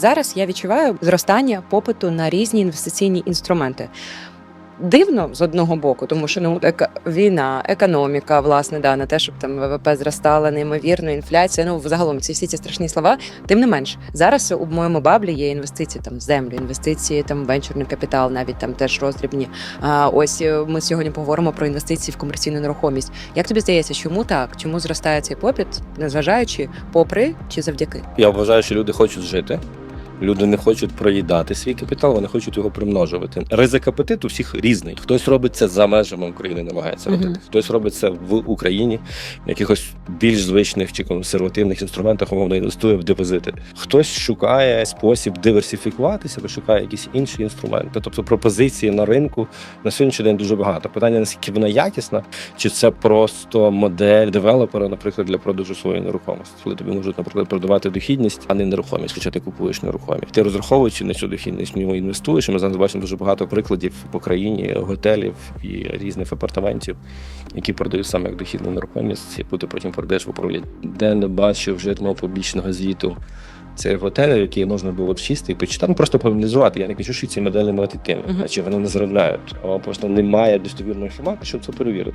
Зараз я відчуваю зростання попиту на різні інвестиційні інструменти. Дивно з одного боку, тому що ну ека, війна, економіка, власне, да, на те, щоб там ВВП зростала, неймовірно, інфляція. Ну загалом ці всі ці страшні слова. Тим не менш, зараз у моєму баблі є інвестиції там в землю, інвестиції там в венчурний капітал, навіть там теж роздрібні. А ось е, ми сьогодні поговоримо про інвестиції в комерційну нерухомість. Як тобі здається, чому так? Чому зростає цей попит, незважаючи попри чи завдяки? Я вважаю, що люди хочуть жити. Люди не хочуть проїдати свій капітал, вони хочуть його примножувати. Ризик апетиту у всіх різний. Хтось робить це за межами України, намагається робити. Хтось робить це в Україні, в якихось більш звичних чи консервативних інструментах, умовно інвестує в депозити. Хтось шукає спосіб диверсифікуватися, або шукає якісь інші інструменти. Тобто пропозиції на ринку на сьогоднішній день дуже багато. Питання наскільки вона якісна, чи це просто модель девелопера, наприклад, для продажу своєї нерухомості, коли тобі можуть, наприклад, продавати дохідність, а не нерухомість, хоча ти купуєш нерухомість. Ти розраховуючи на цю дохідність, в нього інвестуєш. І ми зараз бачимо дуже багато прикладів по країні готелів і різних апартаментів, які продають саме як дохідну нерухомість, яку ти потім продаєш в управління. Де не бачив жодного публічного звіту. Це готелі, які можна було б сісти і почитати, ну, просто проаналізувати. Я не кажу, що ці моделі не ефективні, Мгм. а чи вони не заробляють, а просто немає достовірної інформації, щоб це перевірити.